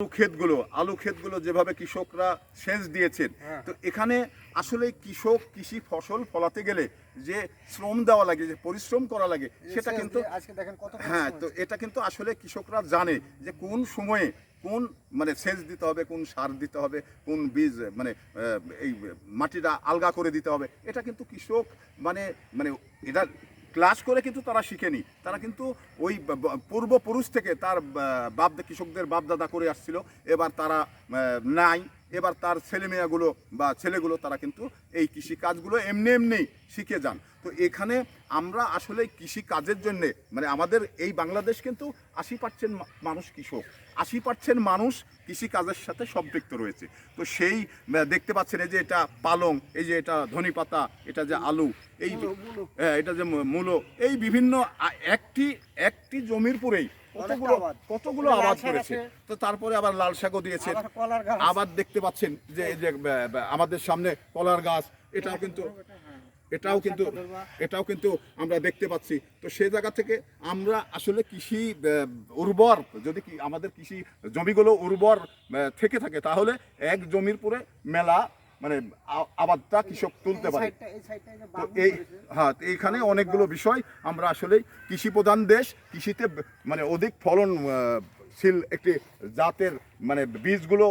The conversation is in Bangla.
ক্ষেতগুলো আলু ক্ষেতগুলো যেভাবে কৃষকরা সেচ দিয়েছেন হ্যাঁ। তো এখানে আসলে কৃষক কৃষি ফসল ফলাতে গেলে যে শ্রম দেওয়া লাগে যে পরিশ্রম করা লাগে সেটা কিন্তু হ্যাঁ তো এটা কিন্তু আসলে কৃষকরা জানে যে কোন সময়ে কোন মানে সেচ দিতে হবে কোন সার দিতে হবে কোন বীজ মানে এই মাটিটা আলগা করে দিতে হবে এটা কিন্তু কৃষক মানে মানে এটা ক্লাস করে কিন্তু তারা শিখেনি। তারা কিন্তু ওই পূর্বপুরুষ থেকে তার বাপ কৃষকদের বাপদাদা করে আসছিল। এবার তারা নাই। এবার তার ছেলেমেয়াগুলো বা ছেলেগুলো তারা কিন্তু এই কৃষি কাজগুলো এমনি এমনি শিখে যান। তো এখানে আমরা আসলে কৃষি কাজের জন্য মানে আমাদের এই বাংলাদেশ কিন্তু আশি পার্সেন্ট মানুষ কৃষক। আশি পার্সেন্ট মানুষ কৃষি কাজের সাথে সম্পৃক্ত রয়েছে। তো সেই দেখতে পাচ্ছেন এই যে এটা পালং এই যে এটা ধনি পাতা এটা যে আলু এই। হ্যাঁ এটা যে মূলো এই বিভিন্ন একটি একটি জমির পরেই কতগুলো কতগুলো আবাদ করেছে? তো তারপরে আবার লাল শাকও দিয়েছে আবার কলার গাছ। আবার দেখতে পাচ্ছেন যে এই যে আমাদের সামনে কলার গাছ এটাও কিন্তু এটাও কিন্তু এটাও কিন্তু আমরা দেখতে পাচ্ছি। তো সেই জায়গা থেকে আমরা আসলে কৃষি উর্বর যদি কি আমাদের কৃষি জমিগুলো উর্বর থেকে থাকে তাহলে এক জমির পরে মেলা মানে আবাদটা কৃষক তুলতে পারে। তো এই হ্যাঁ এইখানে অনেকগুলো বিষয় আমরা আসলে কৃষি প্রধান দেশ কৃষিতে মানে অধিক ফলন আহ, একটি জাতের মানে বীজগুলো